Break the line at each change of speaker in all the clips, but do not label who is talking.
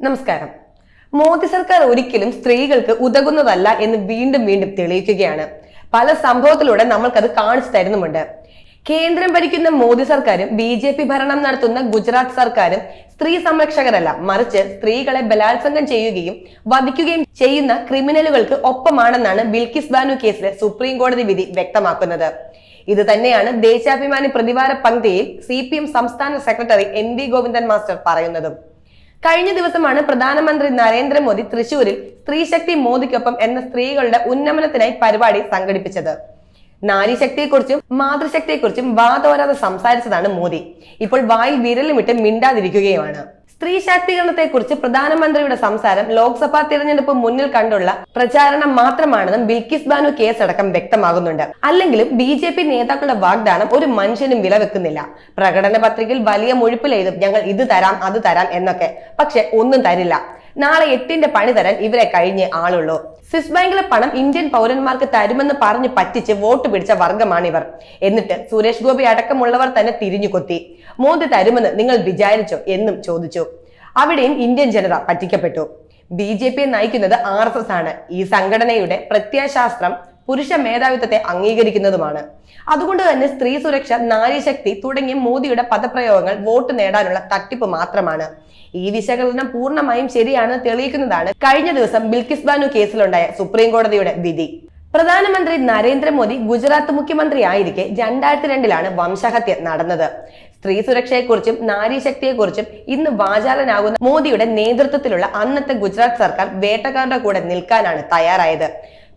നമസ്കാരം. മോദി സർക്കാർ ഒരിക്കലും സ്ത്രീകൾക്ക് ഉതകുന്നതല്ല എന്ന് വീണ്ടും വീണ്ടും തെളിയിക്കുകയാണ്. പല സംഭവത്തിലൂടെ നമ്മൾക്കത് കാണിച്ചു തരുന്നുമുണ്ട്. കേന്ദ്രം ഭരിക്കുന്ന മോദി സർക്കാരും ബി ജെ പി ഭരണം നടത്തുന്ന ഗുജറാത്ത് സർക്കാരും സ്ത്രീ സംരക്ഷകരല്ല. മറിച്ച് സ്ത്രീകളെ ബലാത്സംഗം ചെയ്യുകയും വധിക്കുകയും ചെയ്യുന്ന ക്രിമിനലുകൾക്ക് ഒപ്പമാണെന്നാണ് ബിൽക്കിസ് ബാനു കേസിലെ സുപ്രീം കോടതി വിധി വ്യക്തമാക്കുന്നത്. ഇത് തന്നെയാണ് ദേശാഭിമാനി പ്രതിവാര പങ്ക്തിയിൽ സി സംസ്ഥാന secretary N V Govindan master പറയുന്നതും. കഴിഞ്ഞ ദിവസമാണ് പ്രധാനമന്ത്രി നരേന്ദ്രമോദി തൃശൂരിൽ സ്ത്രീശക്തി മോദിക്കൊപ്പം എന്ന സ്ത്രീകളുടെ ഉന്നമനത്തിനായി പരിപാടി സംഘടിപ്പിച്ചത്. നാരീശക്തിയെക്കുറിച്ചും മാതൃശക്തിയെക്കുറിച്ചും വാതോരാതെ സംസാരിച്ചതാണ് മോദി. ഇപ്പോൾ വായിൽ വിരലുമിട്ട് മിണ്ടാതിരിക്കുകയുമാണ്. സ്ത്രീ ശാക്തീകരണത്തെക്കുറിച്ച് പ്രധാനമന്ത്രിയുടെ സംസാരം ലോക്സഭാ തിരഞ്ഞെടുപ്പ് മുന്നിൽ കണ്ടുള്ള പ്രചാരണം മാത്രമാണെന്നും ബിൽക്കിസ് ബാനു കേസടക്കം വ്യക്തമാകുന്നുണ്ട്. അല്ലെങ്കിലും ബി ജെ പി നേതാക്കളുടെ വാഗ്ദാനം ഒരു മനുഷ്യനും വിലവെക്കുന്നില്ല. പ്രകടന പത്രികയിൽ വലിയ മുഴുപ്പിലെഴുതും ഞങ്ങൾ ഇത് തരാം അത് തരാം എന്നൊക്കെ. പക്ഷെ ഒന്നും തരില്ല. നാളെ എട്ടിന്റെ പണി തരാൻ ഇവരെ കഴിഞ്ഞ് ആളുള്ളൂ. സ്വിസ് ബാങ്കിലെ പണം ഇന്ത്യൻ പൗരന്മാർക്ക് തരുമെന്ന് പറഞ്ഞ് പറ്റിച്ച് വോട്ട് പിടിച്ച വർഗമാണിവർ. എന്നിട്ട് സുരേഷ് ഗോപി അടക്കമുള്ളവർ തന്നെ തിരിഞ്ഞു കൊത്തി. മോദി തരുമെന്ന് നിങ്ങൾ വിചാരിച്ചോ എന്നും ചോദിച്ചു. അവിടെയും ഇന്ത്യൻ ജനത പറ്റിക്കപ്പെട്ടു. ബി ജെ പിയെ നയിക്കുന്നത് ആർ എസ് എസ് ആണ്. ഈ സംഘടനയുടെ പ്രത്യയശാസ്ത്രം പുരുഷ മേധാവിത്വത്തെ അംഗീകരിക്കുന്നതുമാണ്. അതുകൊണ്ട് തന്നെ സ്ത്രീ സുരക്ഷ നാരീശക്തി തുടങ്ങിയ മോദിയുടെ പദപ്രയോഗങ്ങൾ വോട്ട് നേടാനുള്ള തട്ടിപ്പ് മാത്രമാണ്. ഈ വിശകലനം പൂർണമായും ശരിയാണെന്ന് തെളിയിക്കുന്നതാണ് കഴിഞ്ഞ ദിവസം ബിൽക്കിസ് ബാനു കേസിലുണ്ടായ സുപ്രീം കോടതിയുടെ വിധി. പ്രധാനമന്ത്രി നരേന്ദ്രമോദി ഗുജറാത്ത് മുഖ്യമന്ത്രി ആയിരിക്കെ രണ്ടായിരത്തി രണ്ടിലാണ് വംശഹത്യ നടന്നത്. സ്ത്രീ സുരക്ഷയെക്കുറിച്ചും നാരീശക്തിയെക്കുറിച്ചും ഇന്ന് വാചാലനാകുന്ന മോദിയുടെ നേതൃത്വത്തിലുള്ള അന്നത്തെ ഗുജറാത്ത് സർക്കാർ വേട്ടക്കാരുടെ കൂടെ നിൽക്കാനാണ് തയ്യാറായത്.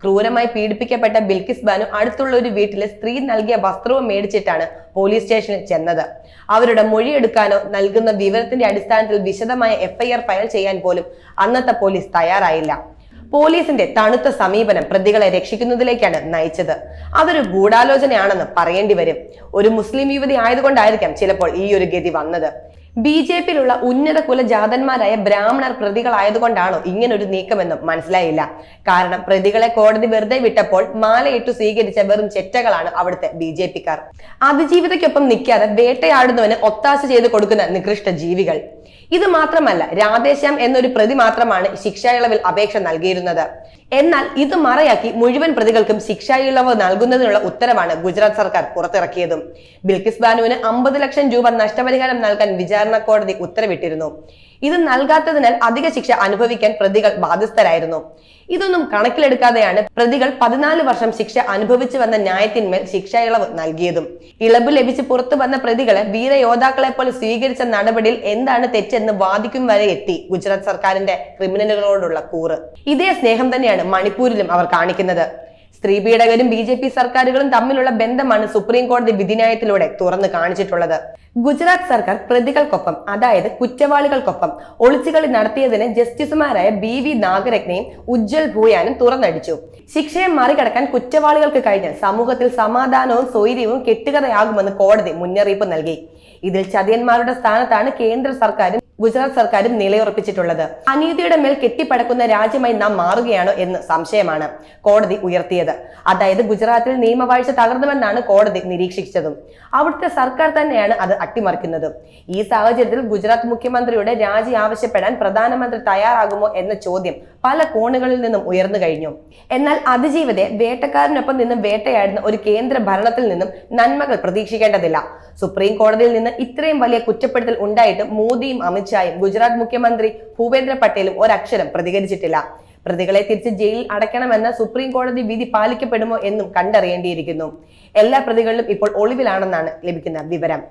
ക്രൂരമായി പീഡിപ്പിക്കപ്പെട്ട ബിൽക്കിസ് ബാനു അടുത്തുള്ള ഒരു വീട്ടിലെ സ്ത്രീ നൽകിയ വസ്ത്രവും മേടിച്ചിട്ടാണ് പോലീസ് സ്റ്റേഷനിൽ ചെന്നത്. അവരുടെ മൊഴിയെടുക്കാനോ നൽകുന്ന വിവരത്തിന്റെ അടിസ്ഥാനത്തിൽ വിശദമായ എഫ്ഐആർ ഫയൽ ചെയ്യാൻ പോലും അന്നത്തെ പോലീസ് തയ്യാറായില്ല. പോലീസിന്റെ തണുത്ത സമീപനം പ്രതികളെ രക്ഷിക്കുന്നതിലേക്കാണ് നയിച്ചത്. അതൊരു ഗൂഢാലോചനയാണെന്ന് പറയേണ്ടി വരും. ഒരു മുസ്ലിം യുവതി ആയതുകൊണ്ടായിരിക്കാം ചിലപ്പോൾ ഈ ഒരു ഗതി വന്നത്. ബി ജെ പിയിലുള്ള ഉന്നത കുലജാതന്മാരായ ബ്രാഹ്മണർ പ്രതികളായതുകൊണ്ടാണോ ഇങ്ങനൊരു നീക്കമെന്നും മനസ്സിലായില്ല. കാരണം പ്രതികളെ കോടതി വെറുതെ വിട്ടപ്പോൾ മാലയിട്ടു സ്വീകരിച്ച വെറും ചെറ്റകളാണ് അവിടുത്തെ ബി ജെ പിക്കാർ. അതിജീവിതയ്ക്കൊപ്പം നിൽക്കാതെ വേട്ടയാടുന്നവന് ഒത്താശ ചെയ്ത് കൊടുക്കുന്ന നികൃഷ്ട ജീവികൾ. ഇത് മാത്രമല്ല രാധേശ്യാം എന്നൊരു പ്രതി മാത്രമാണ് ശിക്ഷാ ഇളവിൽ അപേക്ഷ നൽകിയിരുന്നത്. എന്നാൽ ഇത് മറയാക്കി മുഴുവൻ പ്രതികൾക്കും ശിക്ഷാ ഇളവ് നൽകുന്നതിനുള്ള ഉത്തരവാണ് ഗുജറാത്ത് സർക്കാർ പുറത്തിറക്കിയതും. ബിൽക്കിസ് ബാനുവിന് അമ്പത് ലക്ഷം രൂപ നഷ്ടപരിഹാരം നൽകാൻ വിചാരണ കോടതി ഉത്തരവിട്ടിരുന്നു. ഇത് നൽകാത്തതിനാൽ അധിക ശിക്ഷ അനുഭവിക്കാൻ പ്രതികൾ ബാധ്യസ്ഥരായിരുന്നു. ഇതൊന്നും കണക്കിലെടുക്കാതെയാണ് പ്രതികൾ പതിനാല് വർഷം ശിക്ഷ അനുഭവിച്ചു വന്ന ന്യായത്തിന്മേൽ ശിക്ഷ ഇളവ് നൽകിയതും. ഇളവ് ലഭിച്ച് പുറത്തു വന്ന പ്രതികളെ വീരയോദ്ധാക്കളെ പോലെ സ്വീകരിച്ച നടപടിയിൽ എന്താണ് തെറ്റെന്ന് വാദിക്കും വരെ എത്തി ഗുജറാത്ത് സർക്കാരിന്റെ ക്രിമിനലുകളോടുള്ള കൂറ്. ഇതേ സ്നേഹം തന്നെയാണ് മണിപ്പൂരിലും അവർ കാണിക്കുന്നത്. സ്ത്രീ പീഡകരും ബി ജെ പി സർക്കാരുകളും തമ്മിലുള്ള ബന്ധമാണ് സുപ്രീം കോടതി വിധിന്യായത്തിലൂടെ തുറന്നു കാണിച്ചിട്ടുള്ളത്. ഗുജറാത്ത് സർക്കാർ പ്രതികൾക്കൊപ്പം അതായത് കുറ്റവാളികൾക്കൊപ്പം ഒളിച്ചുകളി നടത്തിയതിന് ജസ്റ്റിസുമാരായ ബി വി നാഗരത്നയും ഉജ്ജൽ ഭൂയാനും തുറന്നടിച്ചു. ശിക്ഷയെ മറികടക്കാൻ കുറ്റവാളികൾക്ക് കഴിഞ്ഞാൽ സമൂഹത്തിൽ സമാധാനവും സ്വൈര്യവും കെട്ടുകഥയാകുമെന്ന് കോടതി മുന്നറിയിപ്പ് നൽകി. ഇതിൽ ചതിയന്മാരുടെ സ്ഥാനത്താണ് കേന്ദ്ര സർക്കാരും ഗുജറാത്ത് സർക്കാരും നിലയുറപ്പിച്ചിട്ടുള്ളത്. അനീതിയുടെ മേൽ കെട്ടിപ്പടക്കുന്ന രാജ്യമായി നാം മാറുകയാണോ എന്ന് സംശയമാണ് കോടതി ഉയർത്തിയത്. അതായത് ഗുജറാത്തിൽ നിയമവാഴ്ച തകർന്നുവെന്നാണ് കോടതി നിരീക്ഷിച്ചതും. അവിടുത്തെ സർക്കാർ തന്നെയാണ് അത് അട്ടിമറിക്കുന്നത്. ഈ സാഹചര്യത്തിൽ ഗുജറാത്ത് മുഖ്യമന്ത്രിയുടെ രാജി ആവശ്യപ്പെടാൻ പ്രധാനമന്ത്രി തയ്യാറാകുമോ എന്ന ചോദ്യം പല കോണുകളിൽ നിന്നും ഉയർന്നു കഴിഞ്ഞു. എന്നാൽ അതിജീവതെ വേട്ടക്കാരനൊപ്പം നിന്നും വേട്ടയാടുന്ന ഒരു കേന്ദ്ര ഭരണത്തിൽ നിന്നും നന്മകൾ പ്രതീക്ഷിക്കേണ്ടതില്ല. സുപ്രീം കോടതിയിൽ നിന്ന് ഇത്രയും വലിയ കുറ്റപ്പെടുത്തൽ ഉണ്ടായിട്ടും മോദിയും അമിത്ഷായും ഗുജറാത്ത് മുഖ്യമന്ത്രി ഭൂപേന്ദ്ര പട്ടേലും ഒരക്ഷരം പ്രതികരിച്ചിട്ടില്ല. പ്രതികളെ തിരിച്ച് ജയിലിൽ അടയ്ക്കണമെന്ന സുപ്രീം കോടതി വിധി പാലിക്കപ്പെടുമോ എന്നും കണ്ടറിയേണ്ടിയിരിക്കുന്നു. എല്ലാ പ്രതികളിലും ഇപ്പോൾ ഒളിവിലാണെന്നാണ് ലഭിക്കുന്ന വിവരം.